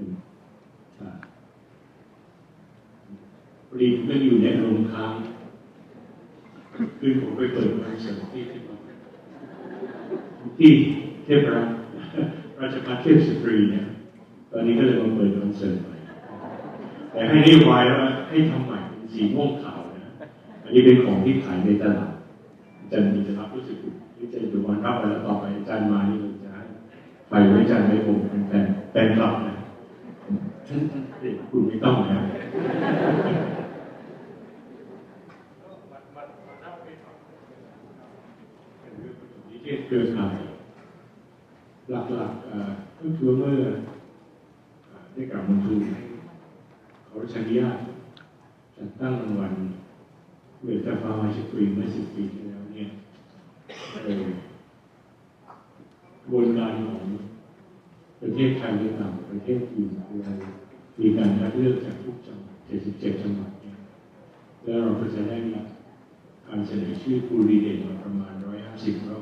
เป็นอ่าพอดีผมก็อยู่ในโรงค้างคือผมไปเปิดคอนเสิร์ตที่ที่ที่เทพรัตน์ราชพัฒเทพสตรีเนี่ย ตอนนี้ก็เลยมาเปิดคอนเสิร์ตใหม่แต่ให้รีไวายแล้วให้ทำใหม่เป็นสีม่วงขาวนะ อันนี้เป็นของที่ขายในตลาดอาจารย์มีจะรับรู้สึกที่จะอยู่วันรับไปแล้วต่อไปอาจารย์มานี่ผมจะให้ไปไว้อาจารย์ไม่ผมเป็นแฟนแฟนคลับนะ คุณไม่ต้องนะนิเทศเครือข่ายหลักๆเอ่อก็คือเมื่อได้กลับมาทูลให้เขาใช้อนุญาตจัดตั้งรางวัลเวทฟามาชิกรีเมื่อสิบปีที่แล้วเนี่ยกระบวนการของ ประเทศไทยหรือต่างประเทศอื่นคือเรามีการคัดเลือกจากทุกจังหวัด 77 จังหวัดเนี่ยแล้วเราก็จะได้รับการเสนอชื่อผู้ดีเด่นมาประมาณ 150เรา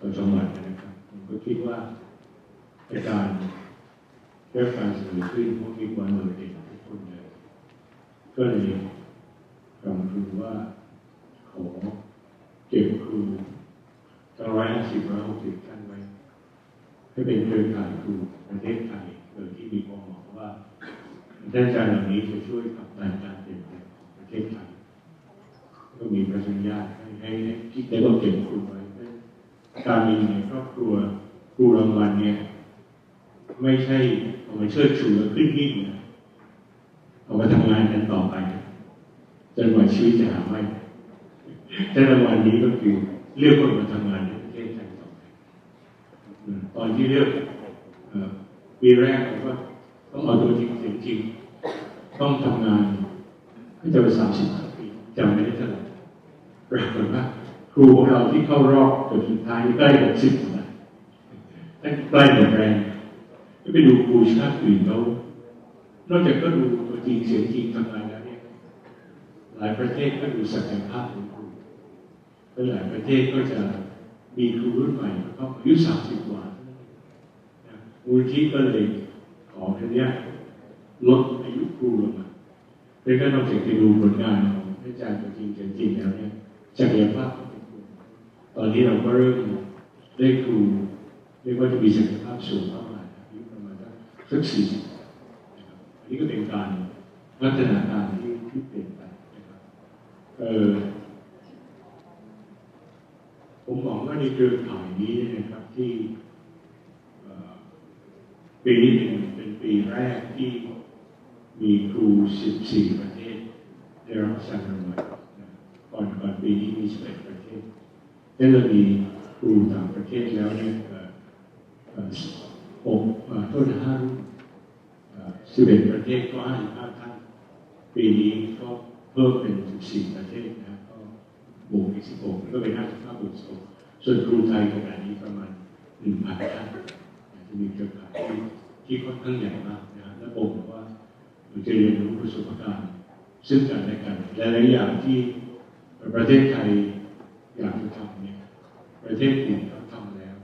ต่อจังหวัดนะครับผมก็คิดว่าในการเลือกการเสนอชื่อพวกมีความโดดเด่นทุกคนเลยก็เลยกำคือว่าขอเก็บครูตั้งร้อยห้าสิบร้อยหกสิบท่านไว้ ให้เป็นเครือข่ายครูประเทศไทยโดยที่มีความหวังว่าท่านอาจารย์เหล่านี้จะช่วยขับดันการเปลี่ยนแปลงของประเทศไทยก็มีประสัญญาให้ให้ให้คิดแล้วก็เก็บครูไว้การมีในครอบครัวครูรางวัลเนี่ย ไม่ใช่เอามาเชิดชูแล้วขึ้นหิ้งนะเอามาทำงานกันต่อไปจนกว่าชีวิตจะหาไม่แต่รางวัลนี้ก็คือเลือกคนมาทำงานในประเทศไทยต่อไปอืม ตอนที่เลือกปีแรกผมก็ต้องเอาตัวจริงเสียงจริง ต้องทำงานก็จะไปสามสิบปีจำไม่ได้เท่าไหร่ปรากฏว่าครูของเราที่เข้ารอบจนสุดท้ายใกล้หกสิบแล้วใกล้หมดแรงก็ไปดูครูชาติอื่นเขานอกจากก็ดูตัวจริงเสียงจริงทำงานแล้วเนี่ยหลายประเทศก็ดูศักยภาพของครูและหลายประเทศก็จะมีครูรุ่นใหม่เขาอายุสามสิบกว่า มูลที่ก็เลยขอทีนี้ยลดอายุครูลงมาเพื่อก็นอกจากจะดูผลงานของอาจารย์จริงเสียงจริงแล้วเนี่ยศักยภาพของครูตอนนี้เราก็เริ่มได้ครูเรียกว่าจะมีศักยภาพสูงมากมายอายุประมาณสักสี่สิบอันนี้ก็เป็นการพัฒนาการที่ที่เปลี่ยนไปนะครับเออผมมองว่าในเครือข่ายนี้นะครับที่ ปีนี้เป็นปีแรกที่มีครู 14 ประเทศ ได้รับสังรางวัลก่อนก่อนปีนี้มี 11 ประเทศแล้วเรามีครูต่างประเทศแล้วเนี่ยอ่อเอ่อหกเอ่อโทษนะห้ารุ่นเอ่อ11ประเทศก็55ท่านปีนี้ก็เพิ่มเป็น14ประเทศนะก็บวกอีก16ก็เป็น55บวก2ส่วนครูไทยขณะนี้ประมาณ1,000ท่าน มีเครือข่ายที่ที่ค่อนข้างใหญ่มากนะและผมบอกว่าเราจะเรียนรู้ประสบการณ์ซึ่งกันและกันและหลายอย่างที่ประเทศไทยอยากจะทำเนี่ยประเทศอื่นเขาทำแล้ว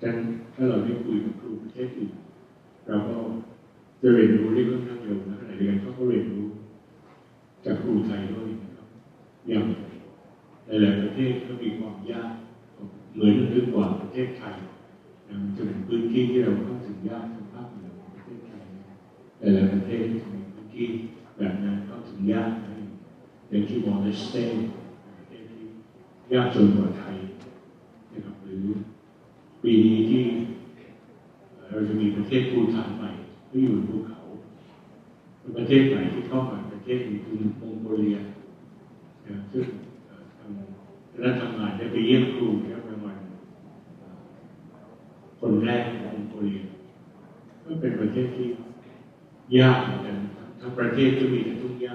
ฉะนั้นถ้าเราได้คุยกับครูประเทศอื่นเราก็จะเรียนรู้ได้ค่อนข้างเร็วนะขณะเดียวกันเขาก็เรียนรู้ จากครูไทยด้วยนะครับอย่างหลายๆประเทศก็มีความยากเหมือนหรือกว่าประเทศไทย นะมันจะเป็นพื้นที่ที่เราเข้าถึงยากทางภาคเหนือของประเทศไทยนะหลายๆประเทศจะมีพื้นที่แบบนั้นเข้าถึงยากนะอย่างที่มอลเลสเตนประเทศที่ยากจนกว่าไทยนะครับหรือปีนี้ที่เราจะมีประเทศภูฐานใหม่ที่อยู่บนภูเขาเป็นประเทศใหม่ที่เข้ามาประเทศหนึ่งคือมองโกเลียนะซึ่งทางคณะทำงานได้ไปเยี่ยมครูที่ประมาณเอ่อ คนแรกของมองโกเลียก็เป็นประเทศที่ยากเหมือนกันทั้งประเทศก็มีแต่ทุ่งหญ้า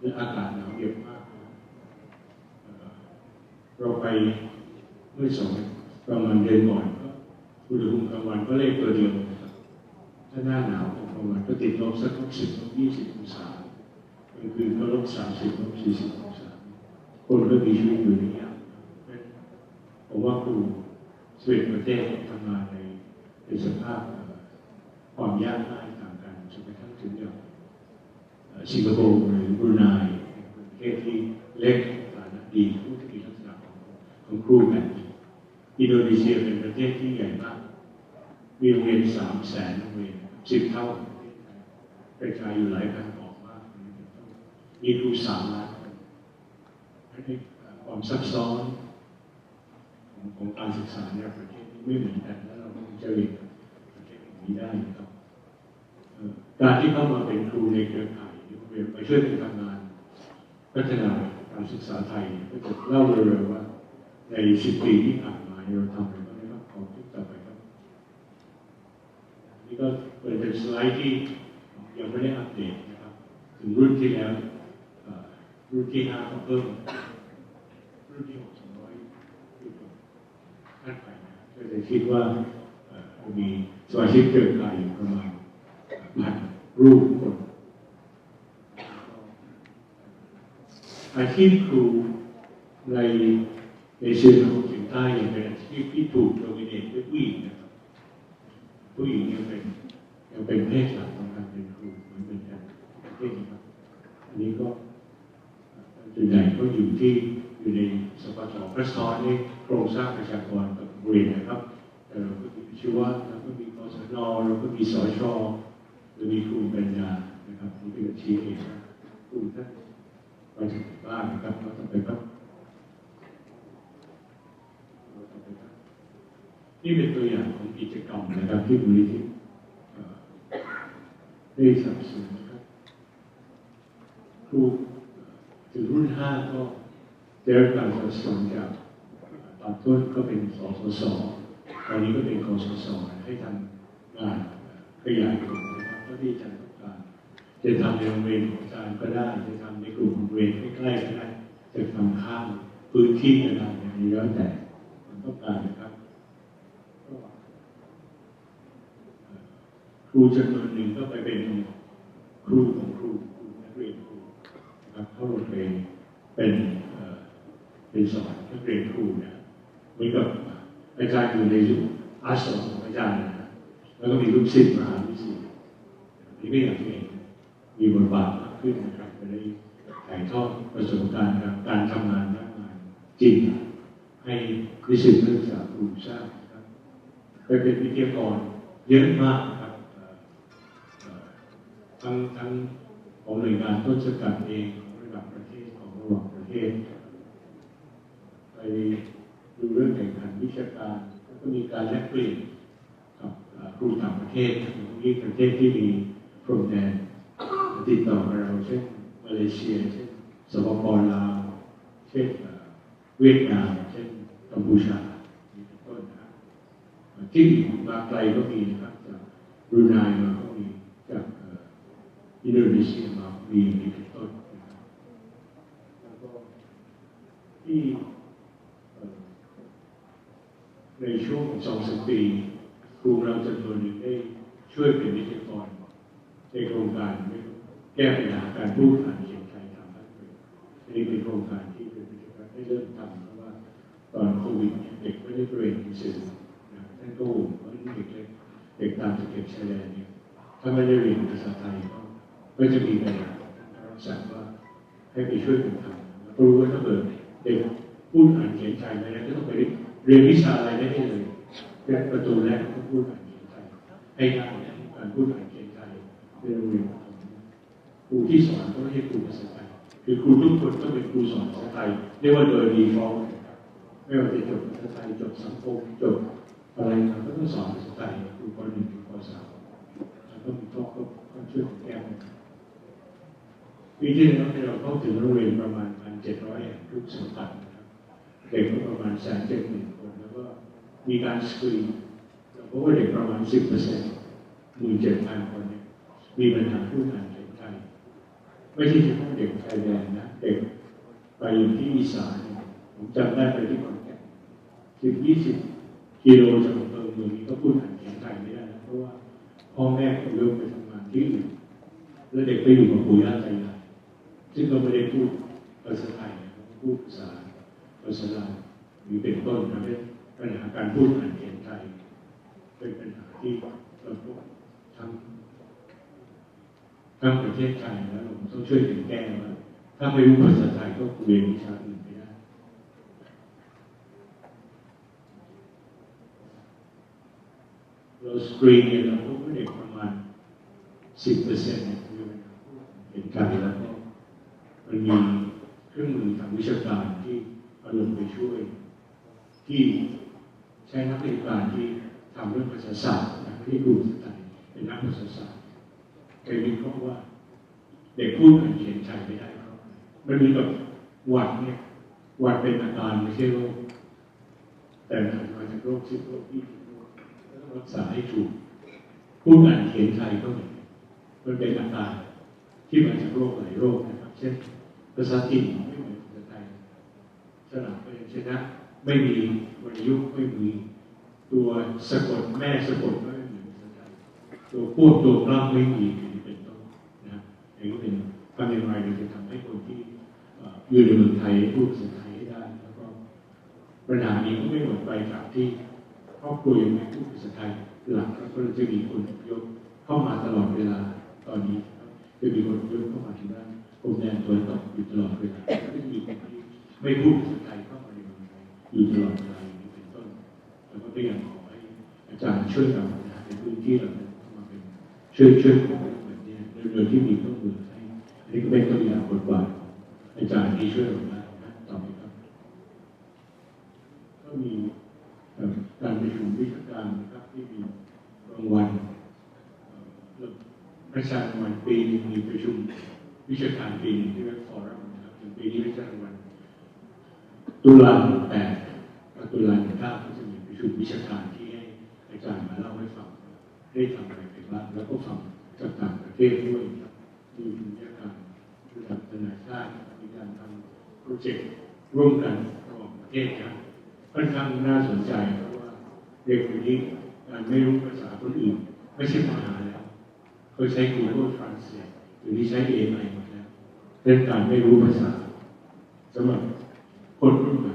และอากาศหนาวเย็นมากเราไปเมื่อสองประมาณเดือนก่อนก็อุณหภูมิกลางวันก็เลขตัวเดียวนะครับถ้าหน้าหนาวของกลางวันก็ติดลบสักลบสิบลบยี่สิบองศากลางคืนก็ลบสามสิบลบสี่สิบองศาคนก็มีชีวิตอยู่ในยางนั้นผมว่าครู สวีทประเทศทำงานในในสภาพความยากง่ายต่างกันจนกระทั่งถึงอย่างสิงคโปร์หรือบรูไนเป็นประเทศที่เล็กฐานะดีผู้ที่มีลักษณะของของครูแบบนี้อินโดนีเซียเป็นประเทศที่ใหญ่มาก มีโรงเรียนสามแสนโรงเรียนสิบเท่าประเทศไทยกระจายอยู่หลายพันออกมาก มีครูสามล้านคนอันนี้ความซับซ้อน ของของการศึกษาในประเทศนี้ไม่เหมือนกันแล้วเราคงจะเรียนประเทศอย่างนี้ได้นะครับการที่เข้ามาเป็นครูในเครือข่ายโรงเรียนไปช่วยกันทำงาน พัฒนาการศึกษาไทยก็จะเล่าเร็วๆว่าในสิบปีที่ผ่านมาเราทำอะไรบ้างนะครับขอคลิปต่อไปครับนี่ก็เป็นเป็นสไลด์ที่ยังไม่ได้อัปเดตนะครับถึงรุ่นที่แล้วรุ่นที่ห้าเพิ่ม รุ่นที่หกสองร้อยขึ้นไปนะ ก็จะคิดว่ามีสมาชิกเครือข่ายอยู่ประมาณพันรูปคน อาชีพครูในในเชิงของเฉียงใต้ยังเป็นอาชีพที่ถูกโดมิเนตด้วยผู้หญิงนะครับผู้หญิงยังเป็นยังเป็นเพศหลักของการเป็นครูเหมือนเป็นกันประเทศนี้ครับอันนี้ก็ส่วนใหญ่ก็อยู่ที่อยู่ในสปทพระสอนในโครงสร้างประชากรกับ โรงเรีนะครับแต่เราก็มีชีวะเราก็มีกศนเราก็มีสชหรือมีครูปัญญานะครับนี่เป็นชีเองว่าครูท่านไปถึงบ้านนะครับเราต้องไปครับเราต้องนี่เป็นตัวอย่างของกิจกรรมนะครับที่มูลนิธิได้สนับสนุนนะครับครูเอ่อถึงรุ่นห้าก็ได้รับการสนับสนุนจาก ต้นก็เป็นสสสตอนนี้ก็เป็นกสศให้ทำงานขยายผลนะครับก็ที่อาจารย์ต้องการจะทำในโรงเรียนของอาจารย์ก็ได้ จะทำในกลุ่มโรงเรียนใกล้ๆก็ได้จะทำข้ามพื้นที่ก็ได้อย่างนี้แล้วแต่ความต้องการนะครับครูจำนวนหนึ่งก็ไปเป็นครูของครูครูนักเรียนครูนะครับเข้าโรงเรียนเป็นเป็นสอนนักเรียนครูเนี่ย มือนกับอาจารย์อยู่ในยุคอาสมของอาจารย์นะแล้วก็มีลูกศิษย์มหาวิทยาลัยนี่ก็อยากเห็นมีบทบาทมากขึ้นนะครับจะได้ถ่ายทอดประสบการณ์การการทำงานด้านงานจริงให้นิสิตนักศึกษาครูทราบนะครับไปเป็นวิทยากรเยอะมากนะครับทั้งทั้งของหน่วยงานต้นสังกัดเองของระดับประเทศของระหว่างประเทศไป ดูเรื่องแข่งขันวิชาการแล้วก็มีการแลกเปลี่ยนกับครูต่างประเทศอย่างที่ประเทศที่มีพรมแดนติดต่อกับเราเช่นมาเลเซียเช่นสปปลาวเช่นเวียดนามเช่นกัมพูชานี่เป็นต้นนะที่มาไกลก็มีนะครับจากบรูไนมาก็มีจากอินโดนีเซียมามีมีเป็นต้นนะครับแล้วก็ที่เอ่อ ในช่วงสองสปี ครูเราจำนวนหนึ่งได้ช่วยเป็นวิทยากรในโครงการแก้ปัญหาการพูดอ่านเขียนไทยทางภาคเหนือนนี้เป็นโครงการที่เป็นวิทยากรได้เริ่มทำเพราะว่าตอนโควิดเด็กไม่ได้เรียนหนังสือท่านก็ห่วงว่าเด็กเล็กเด็กตามตะเข็บชายแดนเนี่ยถ้าไม่ได้เรียนภาษาไทยก็จะมีปัญหาสั่งว่าให้ไปช่วยกันทำรู้ว่าถ้าเกิดเด็กพูดอ่านเขียนไทยไม่ได้ก็ต้องไปเรียนวิชาอะไร เลยแค่ประตูแรกก็พูดอ่านเขียนไทยให้ได้การพูดอ่านเขียนไทยในโรงเรียนของครูที่สอนก็ไม่ใช่ครูภาษาไทยคือครูทุกคนต้องเป็นครูสอนภาษาไทยเรียกว่าโดยดีฟอลไม่ว่าจะจบภาษาไทยจบสังคมจบอะไรมาก็ต้องสอนภาษาไทยครูปหนึ่งครูปสามแล้วก็มีข้อก็ช่วยแก้ปีที่แล้วเนี่ยเราเข้าถึงโรงเรียนประมาณพันเจ็ดร้อยแห่งทุกสังกัดนะครับเด็กก็ประมาณแสนเจ็ดหมื่นคนแล้วก็ มีการสกรีนเราพบว่าเด็กประมาณสิบเปอร์เซ็นต์หมื่นเจ็ดพันคนเนี่ยมีปัญหาพูดอ่านเขียนไทย ไม่ใช่เฉพาะเด็กชายแดนนะ เด็กไปอยู่ที่อีสานผมจำได้ไปที่ขอนแก่นสิบยี่สิบกิโลจากอำเภอเมืองนี้ก็พูดอ่านเขียนไทยไม่ได้นะเพราะว่าพ่อแม่เขาเลิกไปทำงานที่อื่นแล้วเด็กไปอยู่กับปู่ย่าตายายซึ่งเราไม่ได้พูดภาษาไทยพูดภาษาภาษาลาวมีเป็นต้นนะเป็น ปัญหาการพูดอ่านเขียนไทย เป็นปัญหาที่เราพบททั้งทั้งประเทศไทยแล้วเราต้องช่วยกันแก้ว่าถ้าไม่รู้ภาษาไทยก็เรียนวิชาอื่นไม่ได้เราสกรีนเนี่ยเราพบว่าเด็กประมาณสิบเปอร์เซ็นต์เนี่ยคือเห็นกันแล้วก็มันมีเครื่องมือทางวิชาการที่เอาลงไปช่วยที่ ใช้นักวิชาการที่ทำเรื่องภาษาศาสตร์นะที่ดูภาษาไทยเป็นนักภาษาศาสตร์เคยวิเคราะห์ว่า เด็กพูดอ่านเขียนใจไม่ได้เพราะอะไมันมีกับหวัดเนี่ยหวัดเป็นอาการไม่ใช่โรคแต่มันมาจากโรคชื่อโรคที่ผิดโรคต้องรักษาให้ถูกพูดอ่านเขียนใจก็เหมือนมันเป็นอาการที่มาจากโรคหลายโรคนะครับ เช่นภาษาถิ่นไม่เหมือนภาษาไทยสลับไปชนะไม่มี วรรณยุกต์ไม่มี ตัวสะกดแม่สะกดก็ไม่เหมือนภาษาไทยตัวพูดตัวกล้ำไม่มีอย่างนี้เป็นต้นนะครับอย่างนี้เป็นทำอย่างไรเราจะทำให้คนที่อยู่ในเมืองไทยพูดภาษาไทยให้ได้ แล้วก็ปัญหานี้ก็ไม่หมดไปจากที่ครอบครัวยังไม่พูดภาษาไทยหลักก็จะมีคนยพเข้ามาตลอดเวลาตอนนี้จะมีคนยพเข้ามาทางด้านกรมแดนตะวันตกอยู่ตลอดเวลาแล้วก็จะมีคนที่ไม่พูดภาษาไทยเข้ามาในเมืองไทยอยู่ตลอด ช่วยเรานะในพื้นที่เราเนี่ยเข้ามาเป็นช่วยช่วยผมแบบนี้โดยที่มีเครื่องมือให้อันนี้ก็เป็นตัวอย่างบทบาทอาจารย์ที่ช่วยเราได้ต่อไปครับ ก็มีการประชุมวิชาการนะครับที่มีรางวัลประชารางวัลปีหนึงมีประชุมวิชาการปีหนึงที่เรียกฟอรัมนะครับอย่างปีนี้ประชารางวัลตุลาแปดตุลาเก้าก็จะมีประชุมวิชาการที่ จารย์มาเล่าให้ฟังได้ทำอะไรไปบ้างแล้วก็ฟังจากต่างประเทศด้วยครับมีวิชาการระดับนานาชาติมีการทำโปรเจกต์ร่วมกันระหว่างประเทศครับค่อนข้างน่าสนใจเพราะว่าเด็กคนนี้การไม่รู้ภาษาคนอื่นไม่ใช่ปัญหาแล้วเขาใช้ Google Translate หรือที่ใช้ AI หมดแล้วเรื่องการไม่รู้ภาษาสำหรับคนรุ่นใหม่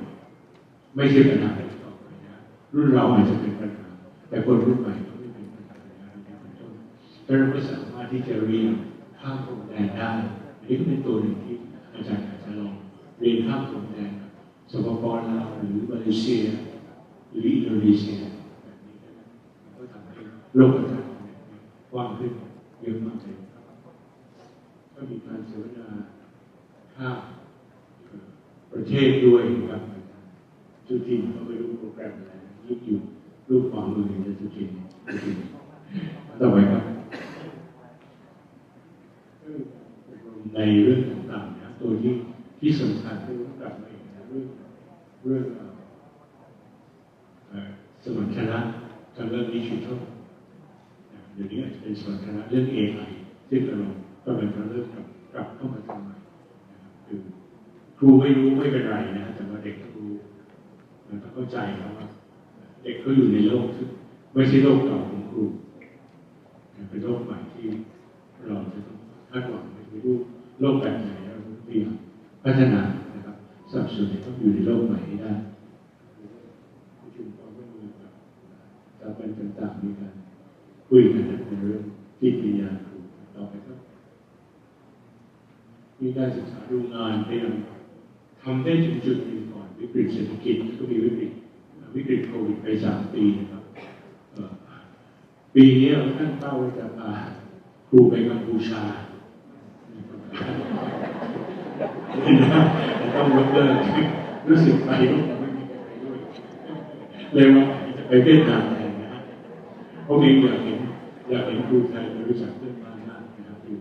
ไม่ใช่ปัญหาต่อไปนะรุ่นเราอาจจะเป็นปัญหา แต่คนรุ่นใหม่ก็ไม่เป็นปัญหาแล้วนะครับเป็นต้นแล้วเราก็สามารถที่จะเรียนข้ามพรมแดนได้อันนี้ก็เป็นตัวหนึ่งที่อาจารย์อาจจะลองเรียนข้ามพรมแดนสปปลาวหรือมาเลเซียหรืออินโดนีเซียแบบนี้ก็ทำให้โลกทัศน์เนี่ยกว้างขึ้นเยอะมากเลยก็มีการเสวนาข้ามประเทศด้วยนะครับจุดทินก็ไม่รู้โปรแกรมอะไรยึดอยู่ รูปความมือจะจุดทินจุดทินต่อไปครับในเรื่องต่างๆนะตัวที่ที่สำคัญที่ต้องกลับมาอีกนะเรื่องเรื่องเอ่อเอ่อสมรรถนะทางเรื่องดิจิทัลเดี๋ยวนี้อาจจะเป็นสมรรถนะเรื่อง AI ซึ่งเราก็เป็นการเริ่มกลับกลับเข้ามาทำใหม่ครับคือครูไม่รู้ไม่เป็นไรนะแต่ว่าเด็กต้องรู้มันต้องเข้าใจครับว่า เด็กเขาอยู่ในโลกไม่ใช่โลกเก่าของครูเป็นโลกใหม่ที่เราจะต้องคาดหวังในรูปโลกแบบไหนเราต้องพยายามพัฒนานะครับสับสนต้องอยู่ในโลกใหม่ให้ได้ประชุมความร่วมมือกับสถาบันต่างๆมีการคุยกันในเรื่องที่ปริญญาครูต่อไปครับมีการศึกษาดูงานพยายามทำได้ถึงจุดหนึ่งก่อนวิกฤตเศรษฐกิจก็มีวิกฤต วิกฤตโควิดไปสามปีนะครับปีนี้เราตั้งเป้าไว้จะพาครูไปกัมพูชานะครับต้องยกเลิกรู้สึกไปก็ไม่มีใครไปด้วยเลยว่าจะไปเวียดนามแทนนะฮะเพราะเองอยากเห็นอยากเห็นครูไทยมารู้จักเพื่อนบ้านมากนะครับคือ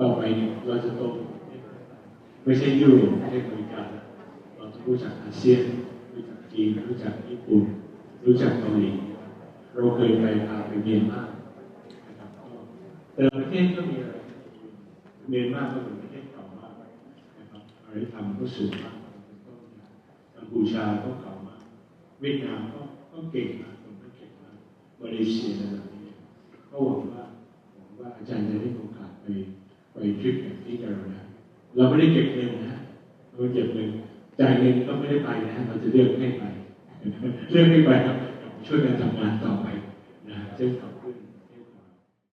ต่อไปเนี่ยเราจะโตไม่ใช่ยุโรปไม่ใช่อเมริกาแล้วเราจะรู้จักอาเซียน จีนรู้จักญี่ปุ่น รู้จักเกาหลีเราเคยไปพาไปเมียนมานะครับแต่ประเทศก็มีอะไรเมียนมาก็เป็นประเทศเก่ามากนะครับอารยธรรมก็สูงมากกัมพูชาก็เก่ามากเวียดนามก็ก็เก่งมากคนก็เก่งมากมาเลเซียระดับนี้ก็หวังว่าหวังว่าอาจารย์จะได้โอกาสไปไปทริปแบบนี้กับเรานะเราไม่ได้เก็บเงินนะเราเก็บเงิน จ่ายเงินก็ไม่ได้ไปนะเราจะเลือกให้ไปเลือกให้ไปครับช่วยกันทำงานต่อไปนะซึ่งขอบ